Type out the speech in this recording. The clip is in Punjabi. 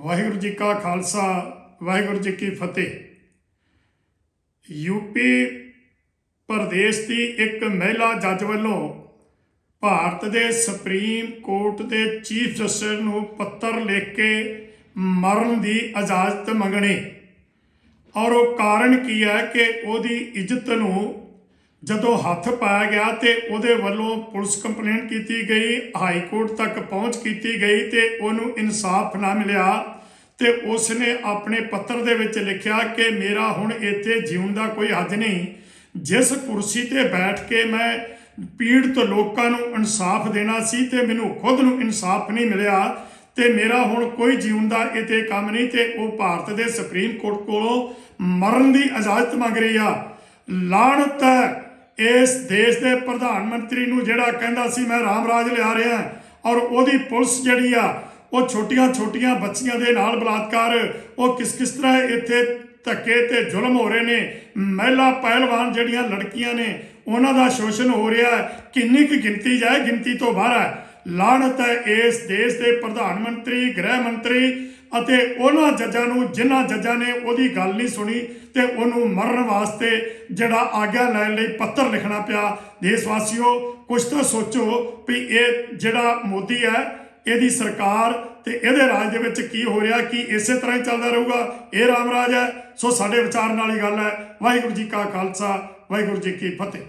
ਵਾਹਿਗੁਰੂ ਜੀ ਕਾ ਖਾਲਸਾ, ਵਾਹਿਗੁਰੂ ਜੀ ਕੀ ਫਤਿਹ। ਯੂਪੀ ਪ੍ਰਦੇਸ਼ ਦੀ ਇੱਕ ਮਹਿਲਾ ਜੱਜ ਵੱਲੋਂ ਭਾਰਤ ਦੇ ਸੁਪਰੀਮ ਕੋਰਟ ਦੇ ਚੀਫ ਜਸਟਿਸ ਨੂੰ ਪੱਤਰ ਲਿਖ ਕੇ ਮਰਨ ਦੀ ਇਜਾਜ਼ਤ ਮੰਗਣੀ। ਔਰ ਉਹ ਕਾਰਨ ਕੀ ਹੈ ਕਿ ਉਹਦੀ ਇੱਜ਼ਤ ਨੂੰ ਜਦੋਂ ਹੱਥ ਪਾਇਆ ਗਿਆ ਤੇ ਉਹਦੇ ਵੱਲੋਂ ਪੁਲਿਸ ਕੰਪਲੇਂਟ ਕੀਤੀ ਗਈ, ਹਾਈ ਕੋਰਟ ਤੱਕ ਪਹੁੰਚ ਕੀਤੀ ਗਈ ਤੇ ਉਹਨੂੰ ਇਨਸਾਫ ਨਾ ਮਿਲਿਆ ਤੇ ਉਸ ਨੇ ਆਪਣੇ ਪੱਤਰ ਦੇ ਵਿੱਚ ਲਿਖਿਆ ਕਿ ਮੇਰਾ ਹੁਣ ਇੱਥੇ ਜਿਉਣ ਦਾ ਕੋਈ ਹੱਦ ਨਹੀਂ। ਜਿਸ ਕੁਰਸੀ ਤੇ ਬੈਠ ਕੇ ਮੈਂ ਪੀੜਤ ਲੋਕਾਂ ਨੂੰ ਇਨਸਾਫ ਦੇਣਾ ਸੀ ਤੇ ਮੈਨੂੰ ਖੁਦ ਨੂੰ ਇਨਸਾਫ ਨਹੀਂ ਮਿਲਿਆ ਤੇ ਮੇਰਾ ਹੁਣ ਕੋਈ ਜੀਉਣ ਦਾ ਇੱਥੇ ਕੰਮ ਨਹੀਂ ਤੇ ਉਹ ਭਾਰਤ ਦੇ ਸੁਪਰੀਮ ਕੋਰਟ ਕੋਲੋਂ ਮਰਨ ਦੀ ਇਜਾਜ਼ਤ ਮੰਗ ਰਹੀ ਆ। ਲਾਹਣਤ ਹੈ। ਇਸ ਦੇਸ਼ ਦੇ ਪ੍ਰਧਾਨ ਮੰਤਰੀ ਨੂੰ ਜਿਹੜਾ ਕਹਿੰਦਾ ਸੀ, ਮੈਂ ਰਾਮ ਰਾਜ ਲਿਆ ਰਿਹਾ ਔਰ ਉਹਦੀ ਪੁਲਿਸ ਜਿਹੜੀ ਆ, ਉਹ ਛੋਟੀਆਂ ਛੋਟੀਆਂ ਬੱਚੀਆਂ ਦੇ ਨਾਲ ਬਲਾਤਕਾਰ, ਉਹ ਕਿਸ ਕਿਸ ਤਰ੍ਹਾਂ ਇੱਥੇ ਧੱਕੇ ਤੇ ਜ਼ੁਲਮ ਹੋ ਰਹੇ ਨੇ, ਮਹਿਲਾ ਪਹਿਲਵਾਨ ਜਿਹੜੀਆਂ ਲੜਕੀਆਂ ਨੇ, ਉਹਨਾਂ ਦਾ ਸ਼ੋਸ਼ਣ ਹੋ ਰਿਹਾ ਹੈ, ਕਿੰਨੀ ਕੁ ਗਿਣਤੀ ਜਾਏ, ਗਿਣਤੀ ਤੋਂ ਬਾਹਰ ਹੈ। ਲਾਹਣਤ ਹੈ ਇਸ ਦੇਸ਼ ਦੇ ਪ੍ਰਧਾਨ ਮੰਤਰੀ, ਗ੍ਰਹਿ ਮੰਤਰੀ ਅਤੇ ਉਹਨਾਂ ਜੱਜਾਂ ਨੂੰ, ਜਿਨ੍ਹਾਂ ਜੱਜਾਂ ਨੇ ਉਹਦੀ ਗੱਲ ਨਹੀਂ ਸੁਣੀ ਤੇ ਉਹਨੂੰ ਮਰਨ ਵਾਸਤੇ ਜਿਹੜਾ ਆਗਿਆ ਲੈਣ ਲਈ ਪੱਤਰ ਲਿਖਣਾ ਪਿਆ। ਦੇਸ਼ ਵਾਸੀਓ ਕੁਝ ਤਾਂ ਸੋਚੋ ਵੀ ਇਹ ਜਿਹੜਾ ਮੋਦੀ ਹੈ, ਇਹਦੀ ਸਰਕਾਰ ਤੇ ਇਹਦੇ ਰਾਜ ਦੇ ਵਿੱਚ ਕੀ ਹੋ ਰਿਹਾ, ਕੀ ਇਸੇ ਤਰ੍ਹਾਂ ਹੀ ਚੱਲਦਾ ਰਹੂਗਾ? ਇਹ ਰਾਮ ਰਾਜ ਹੈ। ਸੋ ਸਾਡੇ ਵਿਚਾਰ ਨਾਲ ਹੀ ਗੱਲ ਹੈ। ਵਾਹਿਗੁਰੂ ਜੀ ਕਾ ਖਾਲਸਾ, ਵਾਹਿਗੁਰੂ ਜੀ ਕੀ ਫਤਿਹ।